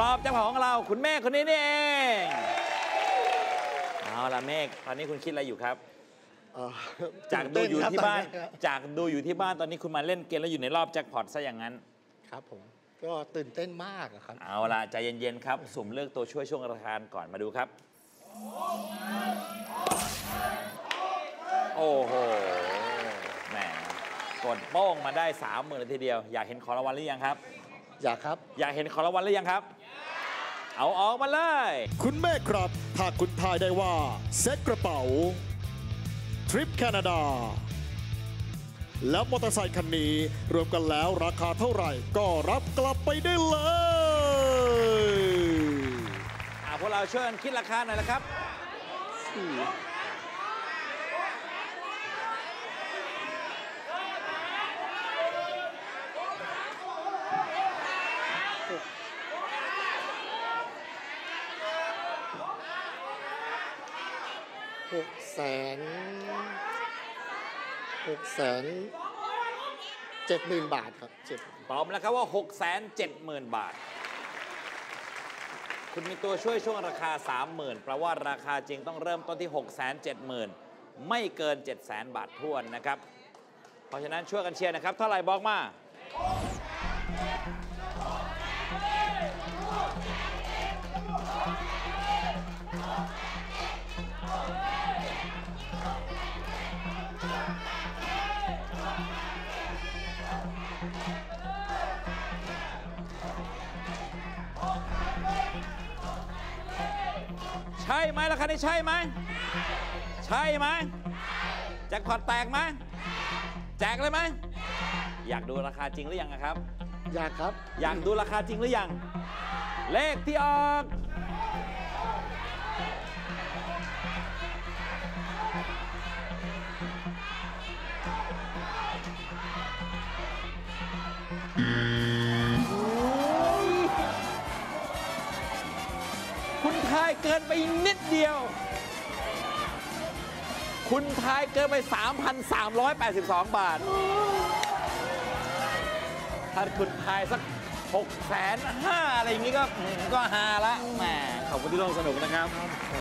รอบเจ้าของเราคุณเมฆคนนี้นี่เองเอาละเมฆตอนนี้คุณคิดอะไรอยู่ครับ เอ่อจากดูอยู่ที่บ้าน ตื่เต้ครับจากดูอยู่ที่บ้านตอนนี้คุณมาเล่นเกมแล้วอยู่ในรอบแจ็คพอตซะอย่างนั้น ครับผม ก็ตื่นเต้นมากอะครับ เอาละใจเย็น ๆ ครับ สุ่มเลือกตัวช่วยช่วงราคาก่อนมาดูครับ โอ้โหแหมกดโป้งมาได้สามหมื่นเลยทีเดียว อยากเห็นของรางวัลหรือยังครับ อยากครับ อยากเห็นของรางวัลหรือยังครับ เอาออกมาเลย คุณเมฆครับถ้าคุณทายได้ว่าเซ็ตกระเป๋า ทริปแคนาดา แล้วมอเตอร์ไซค์คันนี้ รวมกันแล้วราคาเท่าไหร่ ก็รับกลับไปได้เลยอ่าพวกเราช่วยกันคิดราคาหน่อยนะครับ หกแสนหกแสนเจ็ดหมื่นบาทครับเจ็ดตอบแล้วครับว่า 6 7 0 0 0 0 บาท คุณมีตัวช่วยช่วงราคา 30,000แปลว่าราคาจริงต้องเริ่มต้นที่ 6 7 0 0 0 0 ไม่เกิน 7 0 0 0 0บาททวนนะครับ เพราะฉะนั้นช่วยกันเชียร์นะครับ เท่าไหร่บอกมา ใช่ไหมราคานี้ใช่ไหม ใช่ไหมแจ็คพอตแตกไหมแจกเลยไหม อยากดูราคาจริงหรือยังอะครับ อยากครับ อยากดูราคาจริงหรือยัง เลขที่ออก ทายเกินไปนิดเดียว คุณทายเกินไป 3,382 บาท ถ้าคุณทายสัก6กแสนห้าอะไรอย่างนี้ก็ก็ฮาละแหมขอบคุณที่ร่วมสนุกนะครับ